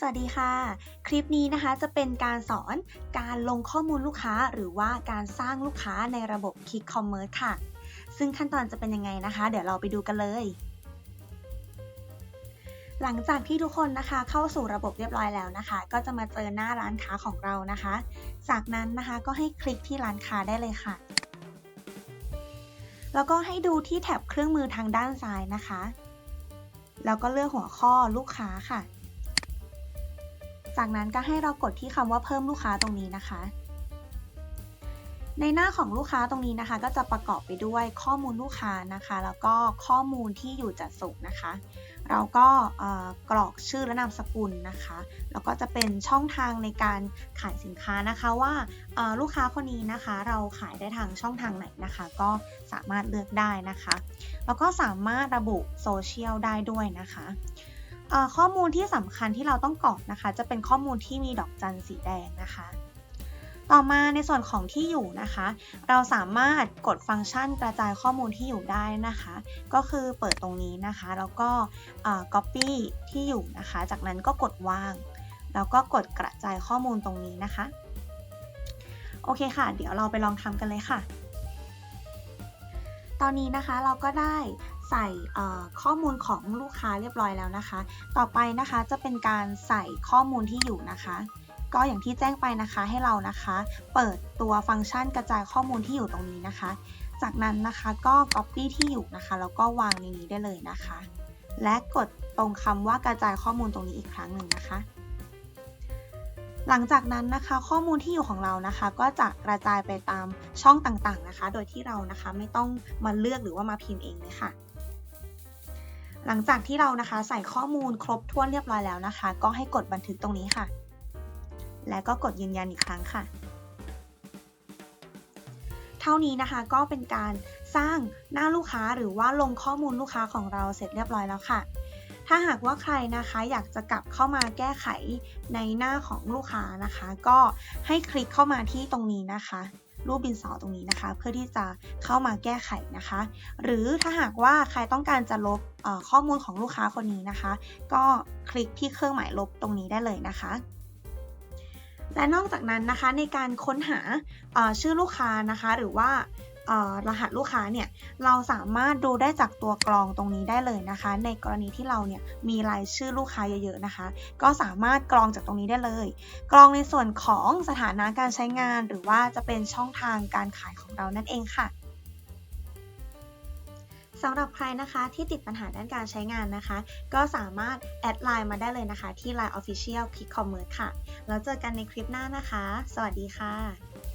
สวัสดีค่ะ คลิปนี้นะคะจะเป็นการสอนการลงข้อมูลลูกค้าหรือว่าการสร้างลูกค้าในระบบ Kick Commerce ค่ะ ซึ่งขั้นตอนจะเป็นยังไงนะคะ เดี๋ยวเราไปดูกันเลย หลังจากที่ทุกคนนะคะเข้าสู่ระบบเรียบร้อยแล้วนะคะ ก็จะมาเจอหน้าร้านค้าของเรานะคะ จากนั้นนะคะก็ให้คลิกที่ร้านค้าได้เลยค่ะ แล้วก็ให้ดูที่แถบเครื่องมือทางด้านซ้ายนะคะ แล้วก็เลือกหัวข้อลูกค้าค่ะ จากนั้นก็ให้เรากดที่คำว่าเพิ่มลูกค้าตรงนี้นะคะ ในหน้าของลูกค้าตรงนี้นะคะ ก็จะประกอบไปด้วยข้อมูลลูกค้านะคะ แล้วก็ข้อมูลที่อยู่จัดส่งนะคะ เราก็กรอกชื่อและนามสกุลนะคะ แล้วก็จะเป็นช่องทางในการขายสินค้านะคะว่าลูกค้าคนนี้นะคะ เราขายได้ทางช่องทางไหนนะคะ ก็สามารถเลือกได้นะคะ แล้วก็สามารถระบุโซเชียลได้ด้วยนะคะ ข้อมูลที่สำคัญที่เราต้องกรอกนะคะ จะเป็นข้อมูลที่มีดอกจันสีแดงนะคะ ต่อมาในส่วนของที่อยู่นะคะ เราสามารถกดฟังก์ชันกระจายข้อมูลที่อยู่ได้นะคะ ก็คือเปิดตรงนี้นะคะ แล้วก็ copy ที่อยู่นะคะ จากนั้นก็กดวาง แล้วก็กดกระจายข้อมูลตรงนี้นะคะ โอเคค่ะ เดี๋ยวเราไปลองทำกันเลยค่ะตอนนี้นะคะเราก็ได้ ใส่ข้อมูลของลูกค้าเรียบร้อยแล้วนะคะ ต่อไปนะคะจะเป็นการใส่ข้อมูลที่อยู่นะคะ ก็อย่างที่แจ้งไปนะคะให้เรานะคะ เปิดตัวฟังก์ชันกระจายข้อมูลที่อยู่ตรงนี้นะคะ จากนั้นนะคะก็ copy ที่อยู่นะคะแล้วก็วางในนี้ได้เลยนะคะ และกดตรงคำว่ากระจายข้อมูลตรงนี้อีกครั้งหนึ่งนะคะหลังจากนั้นนะคะข้อมูลที่อยู่ของเรานะคะ ก็จะกระจายไปตามช่องต่างๆนะคะ โดยที่เรานะคะไม่ต้องมาเลือกหรือว่ามาพิมพ์เองเลยค่ะ หลังจากที่เรานะคะใส่ข้อมูลครบถ้วนเรียบร้อยแล้วนะคะ ก็ให้กดบันทึกตรงนี้ค่ะ และก็กดยืนยันอีกครั้งค่ะ เท่านี้นะคะก็เป็นการสร้างหน้าลูกค้าหรือว่าลงข้อมูลลูกค้าของเราเสร็จเรียบร้อยแล้วค่ะ ถ้าหากว่าใครนะคะอยากจะกลับเข้ามาแก้ไขในหน้าของลูกค้านะคะ ก็ให้คลิกเข้ามาที่ตรงนี้นะคะ รูปดินสอตรงนี้นะคะ เพื่อที่จะเข้ามาแก้ไขนะคะ หรือถ้าหากว่าใครต้องการจะลบข้อมูลของลูกค้าคนนี้นะคะ ก็คลิกที่เครื่องหมายลบตรงนี้ได้เลยนะคะและนอกจากนั้นนะคะในการค้นหาชื่อลูกค้านะคะ หรือว่า รหัสลูกค้าเนี่ยเราสามารถดูได้จากตัวกรองตรงนี้ได้เลยนะคะ ในกรณีที่เราเนี่ยมีรายชื่อลูกค้าเยอะๆนะคะ ก็สามารถกรองจากตรงนี้ได้เลย กรองในส่วนของสถานะการใช้งานหรือว่าจะเป็นช่องทางการขายของเรานั่นเองค่ะสำหรับใครนะคะที่ติดปัญหาด้านการใช้งานนะคะ ก็สามารถแอดไลน์มาได้เลยนะคะ ที่ Line Official Kick Commerce ค่ะ แล้วเจอกันในคลิปหน้านะคะ สวัสดีค่ะ